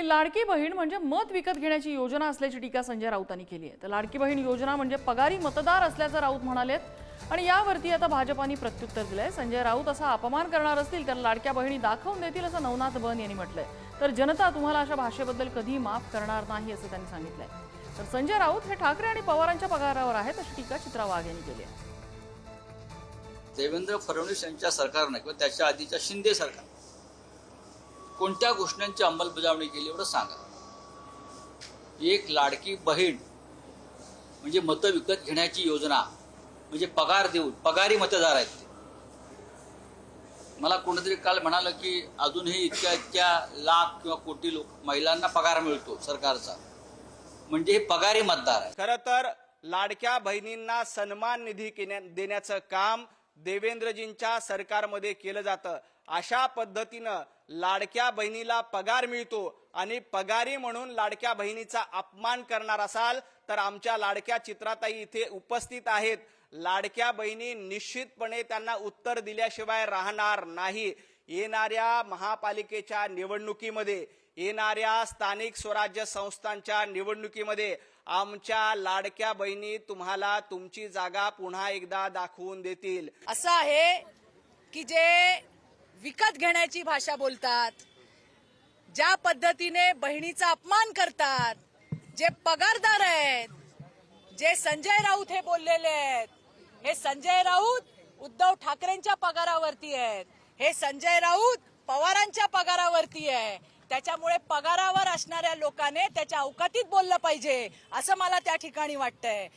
आणि लाडकी बहीण म्हणजे मत विकत घेण्याची योजना असल्याची टीका संजय राऊतांनी केली आहे. तर लाडकी बहीण योजना म्हणजे पगारी मतदार असल्याचं राऊत म्हणालेत. आणि यावरती आता भाजपाने प्रत्युत्तर दिलंय. संजय राऊत असा अपमान करणार असतील तर लाडक्या बहिणी दाखवून देतील असं नवनाथ बन यांनी म्हटलंय. तर जनता तुम्हाला अशा भाषेबद्दल कधी माफ करणार नाही असं त्यांनी सांगितलंय. तर संजय राऊत हे ठाकरे आणि पवारांच्या पगारावर आहेत अशी टीका चित्रा वाघ यांनी केली आहे. देवेंद्र फडणवीस यांच्या सरकारने किंवा त्याच्या आधीच्या शिंदे सरकार कोणत्या घोषणांची अंमलबजावणी केली एवढं सांगा. एक लाडकी बहीण म्हणजे मतं विकत घेण्याची योजना म्हणजे पगार देऊन पगारी मतदार आहेत ते. मला कोणीतरी काल म्हणालं की अजूनही इतक्या इतक्या लाख किंवा कोटी लोक महिलांना पगार मिळतो सरकारचा. म्हणजे हे पगारी मतदार आहे खरं तर लाडक्या बहिणींना सन्मान निधी देण्याचं काम देवेंद्रजींच्या सरकारमध्ये केलं जातं. अशा पद्धतीनं लाडक्या बहिणीला पगार मिळतो आणि पगारी म्हणून लाडक्या बहिणीचा अपमान करणार असाल तर आमच्या लाडक्या चित्राताई इथे उपस्थित आहेत. लाडक्या बहिणी निश्चितपणे त्यांना उत्तर दिल्याशिवाय राहणार नाही. येणाऱ्या महापालिकेच्या निवडणुकीमध्ये येणाऱ्या स्थानिक स्वराज्य संस्थांच्या निवडणुकीमध्ये आमच्या लाडक्या बहिणी तुम्हाला तुमची जागा पुन्हा एकदा दाखवून देतील. असं आहे की जे विकत घेण्याची भाषा बोलतात ज्या पद्धतीने बहिणीचा अपमान करतात जे पगारदार आहेत जे संजय राऊत हे बोललेले आहेत हे संजय राऊत उद्धव ठाकरेंच्या पगारावरती आहेत. हे संजय राऊत पवारांच्या पगारावरती आहे. त्याच्यामुळे पगारावर असणाऱ्या लोकांनी त्याच्या अवकातीत बोललं पाहिजे असं मला त्या ठिकाणी वाटतंय.